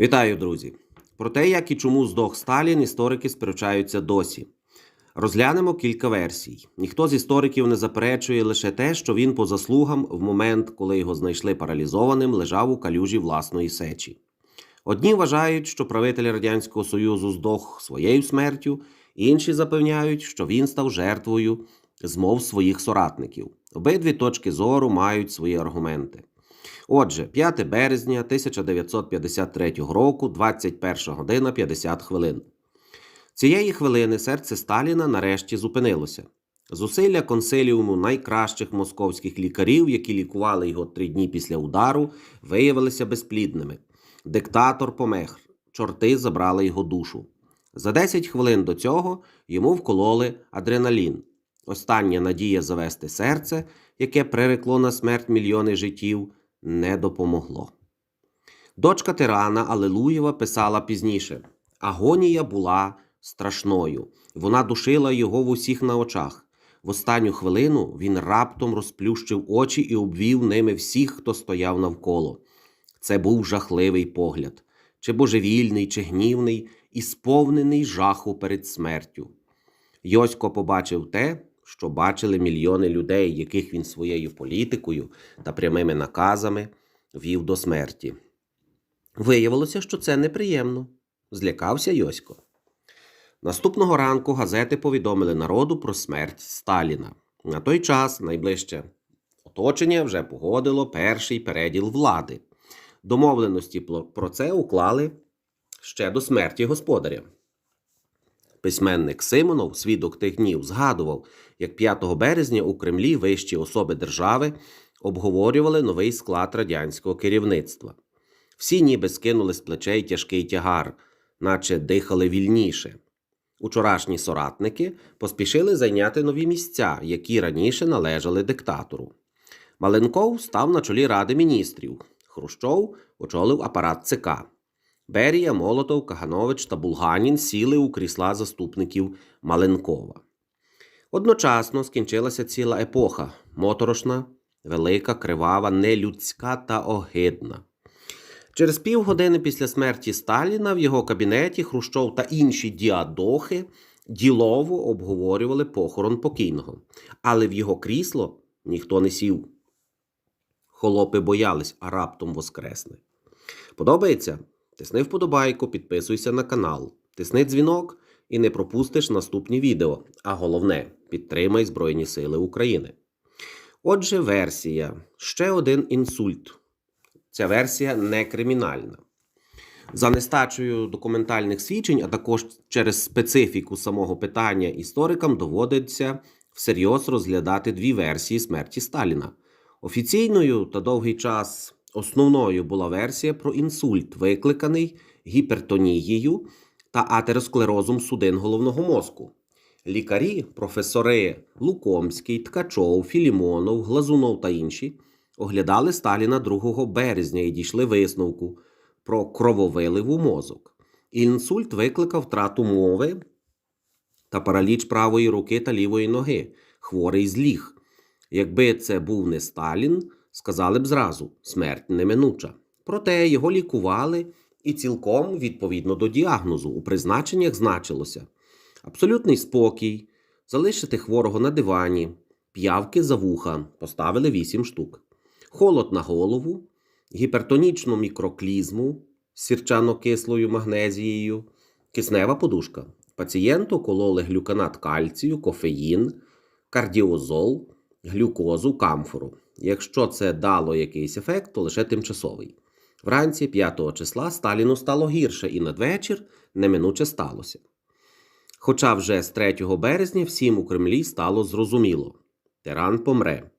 Вітаю, друзі! Про те, як і чому здох Сталін, історики сперечаються досі. Розглянемо кілька версій. Ніхто з істориків не заперечує лише те, що він по заслугам в момент, коли його знайшли паралізованим, лежав у калюжі власної сечі. Одні вважають, що правитель Радянського Союзу здох своєю смертю, інші запевняють, що він став жертвою змов своїх соратників. Обидві точки зору мають свої аргументи. Отже, 5 березня 1953 року, 21 година 50 хвилин. Цієї хвилини серце Сталіна нарешті зупинилося. Зусилля консиліуму найкращих московських лікарів, які лікували його три дні після удару, виявилися безплідними. Диктатор помер, чорти забрали його душу. За 10 хвилин до цього йому вкололи адреналін. Остання надія завести серце, яке прирекло на смерть мільйони життів, не допомогло. Дочка тирана Алелуєва писала пізніше: агонія була страшною. Вона душила його в усіх на очах. В останню хвилину він раптом розплющив очі і обвів ними всіх, хто стояв навколо. Це був жахливий погляд, чи божевільний, чи гнівний, і сповнений жаху перед смертю. Йосько побачив те, що бачили мільйони людей, яких він своєю політикою та прямими наказами вів до смерті. Виявилося, що це неприємно. Злякався Йосько. Наступного ранку газети повідомили народу про смерть Сталіна. На той час найближче оточення вже погодило перший переділ влади. Домовленості про це уклали ще до смерті господаря. Письменник Симонов, свідок тих днів, згадував, як 5 березня у Кремлі вищі особи держави обговорювали новий склад радянського керівництва. Всі ніби скинули з плечей тяжкий тягар, наче дихали вільніше. Учорашні соратники поспішили зайняти нові місця, які раніше належали диктатору. Маленков став на чолі Ради міністрів. Хрущов очолив апарат ЦК. Берія, Молотов, Каганович та Булганін сіли у крісла заступників Маленкова. Одночасно скінчилася ціла епоха моторошна, велика, кривава, нелюдська та огидна. Через півгодини після смерті Сталіна в його кабінеті Хрущов та інші діадохи ділово обговорювали похорон покійного, але в його крісло ніхто не сів. Холопи боялись, а раптом воскресне. Подобається? Тисни вподобайку, підписуйся на канал, тисни дзвінок і не пропустиш наступні відео. А головне, підтримай Збройні Сили України. Отже, версія. Ще один інсульт. Ця версія не кримінальна. За нестачею документальних свідчень, а також через специфіку самого питання історикам доводиться всерйоз розглядати дві версії смерті Сталіна. Офіційною та довгий час основною була версія про інсульт, викликаний гіпертонією та атеросклерозом судин головного мозку. Лікарі, професори Лукомський, Ткачов, Філімонов, Глазунов та інші оглядали Сталіна 2 березня і дійшли висновку про крововилив у мозок. Інсульт викликав втрату мови та параліч правої руки та лівої ноги. Хворий зліг. Якби це був не Сталін, сказали б зразу смерть неминуча. Проте його лікували і цілком відповідно до діагнозу у призначеннях значилося абсолютний спокій, залишити хворого на дивані, п'явки за вуха поставили 8 штук, холод на голову, гіпертонічну мікроклізму з сірчано-кислою магнезією, киснева подушка. Пацієнту кололи глюканат кальцію, кофеїн, кардіозол, глюкозу, камфору. Якщо це дало якийсь ефект, то лише тимчасовий. Вранці 5 числа Сталіну стало гірше, і надвечір неминуче сталося. Хоча вже з 3 березня всім у Кремлі стало зрозуміло тиран помре.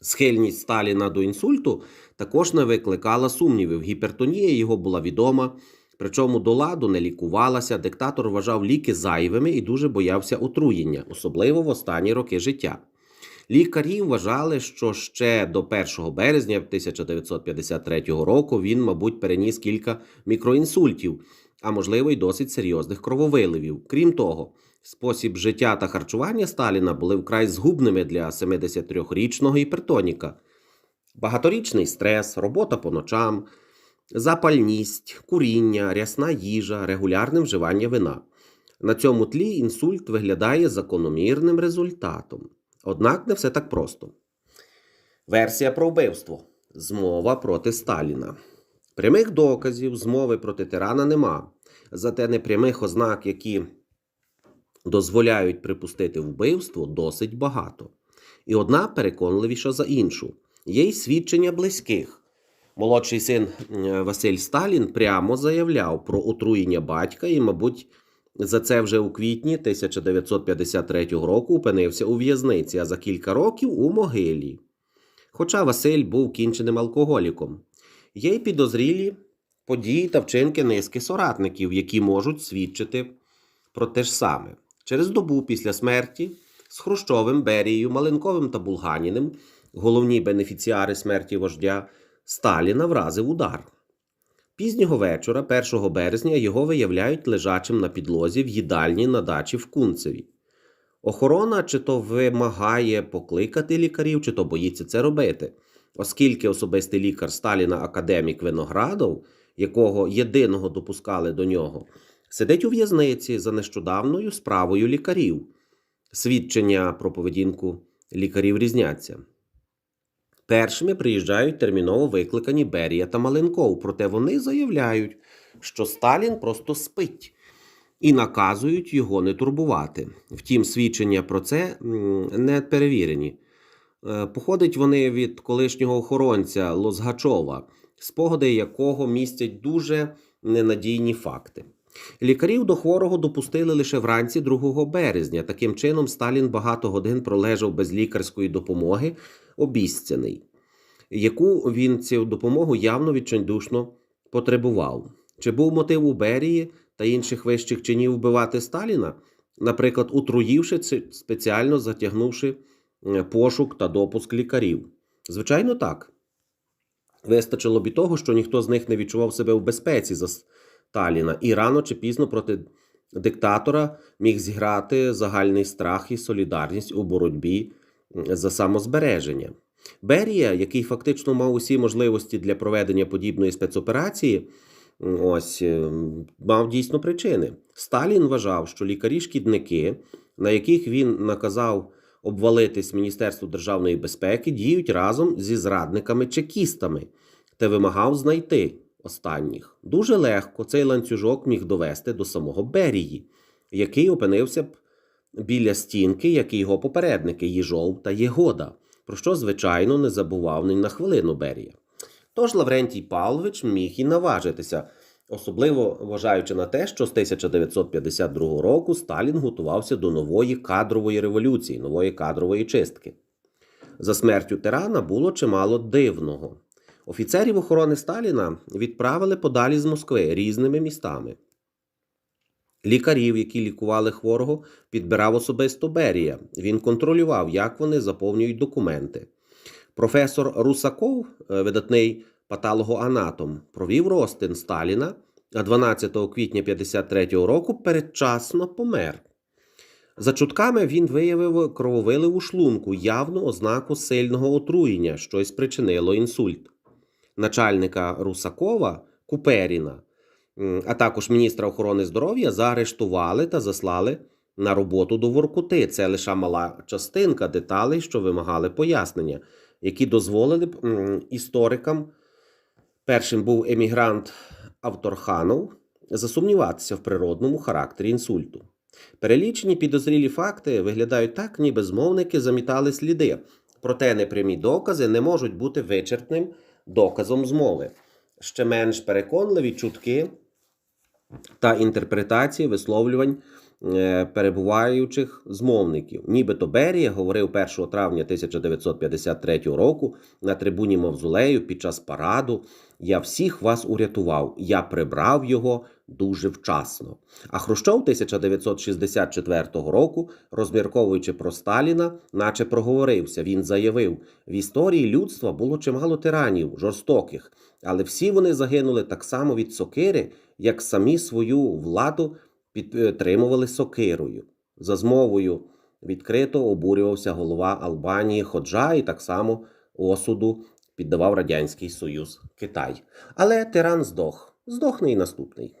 Схильність Сталіна до інсульту також не викликала сумнівів. Гіпертонія його була відома, причому до ладу не лікувалася. Диктатор вважав ліки зайвими і дуже боявся отруєння, особливо в останні роки життя. Лікарі вважали, що ще до 1 березня 1953 року він, мабуть, переніс кілька мікроінсультів, а можливо й досить серйозних крововиливів. Крім того, спосіб життя та харчування Сталіна були вкрай згубними для 73-річного гіпертоніка. Багаторічний стрес, робота по ночам, запальність, куріння, рясна їжа, регулярне вживання вина. На цьому тлі інсульт виглядає закономірним результатом. Однак не все так просто. Версія про вбивство. Змова проти Сталіна. Прямих доказів змови проти тирана нема. Зате непрямих ознак, які дозволяють припустити вбивство, досить багато. І одна переконливіша за іншу. Є й свідчення близьких. Молодший син е, Василь Сталін прямо заявляв про отруєння батька і, мабуть, за це вже у квітні 1953 року опинився у в'язниці, а за кілька років у могилі. Хоча Василь був кінченим алкоголіком. Є й підозрілі події та вчинки низки соратників, які можуть свідчити про те ж саме. Через добу після смерті з Хрущовим, Берією, Маленковим та Булганіним, головні бенефіціари смерті вождя, Сталіна вразив удар. Пізнього вечора, 1 березня, його виявляють лежачим на підлозі в їдальні на дачі в Кунцеві. Охорона чи то вимагає покликати лікарів, чи то боїться це робити, оскільки особистий лікар Сталіна академік Виноградов, якого єдиного допускали до нього, сидить у в'язниці за нещодавною справою лікарів. Свідчення про поведінку лікарів різняться. Першими приїжджають терміново викликані Берія та Маленков, проте вони заявляють, що Сталін просто спить і наказують його не турбувати. Втім, свідчення про це не перевірені. Е, Походять вони від колишнього охоронця Лозгачова, спогади якого містять дуже ненадійні факти. Лікарів до хворого допустили лише вранці 2 березня. Таким чином, Сталін багато годин пролежав без лікарської допомоги, обіцяний, яку він цю допомогу явно відчайдушно потребував. Чи був мотив у Берії та інших вищих чинів вбивати Сталіна, наприклад, утруївши чи спеціально затягнувши е, пошук та допуск лікарів? Звичайно, так. Вистачило б і того, що ніхто з них не відчував себе в безпеці за Сталіна, і рано чи пізно проти диктатора міг зіграти загальний страх і солідарність у боротьбі за самозбереження. Берія, який фактично мав усі можливості для проведення подібної спецоперації, ось е, мав дійсно причини. Сталін вважав, що лікарі-шкідники, на яких він наказав обвалитись Міністерству державної безпеки, діють разом зі зрадниками-чекістами та вимагав знайти останніх. Дуже легко цей ланцюжок міг довести до самого Берії, який опинився б біля стінки, як і його попередники Єжов та Єгода, про що, звичайно, не забував ні на хвилину Берія. Тож Лаврентій Павлович міг і наважитися, особливо вважаючи на те, що з 1952 року Сталін готувався до нової кадрової революції, нової кадрової чистки. За смертю тирана було чимало дивного. Офіцерів охорони Сталіна відправили подалі з Москви різними містами. Лікарів, які лікували хворого, підбирав особисто Берія. Він контролював, як вони заповнюють документи. Професор Русаков, е, видатний патологоанатом, провів розтин Сталіна, а 12 квітня 53 року передчасно помер. За чутками він виявив крововилив у шлунку, явну ознаку сильного отруєння, що спричинило інсульт. Начальника Русакова Куперіна, а також міністра охорони здоров'я заарештували та заслали на роботу до Воркути. Це лише мала частинка деталей, що вимагали пояснення, які дозволили б історикам. Першим був емігрант Авторханов засумніватися в природному характері інсульту. Перелічені підозрілі факти виглядають так, ніби змовники замітали сліди, проте непрямі докази не можуть бути вичерпним доказом змови. Ще менш переконливі чутки та інтерпретації висловлювань перебуваючих змовників. Нібито Берія говорив 1 травня 1953 року на трибуні Мавзолею під час параду Я всіх вас урятував, я прибрав його дуже вчасно. А Хрущов 1964 року, розмірковуючи про Сталіна, наче проговорився. Він заявив: в історії людства було чимало тиранів, жорстоких, але всі вони загинули так само від сокири, як самі свою владу підтримували сокирою. За змовою відкрито обурювався голова Албанії Ходжа і так само осуду піддавав Радянський Союз Китай. Але тиран здох, здохне і наступний.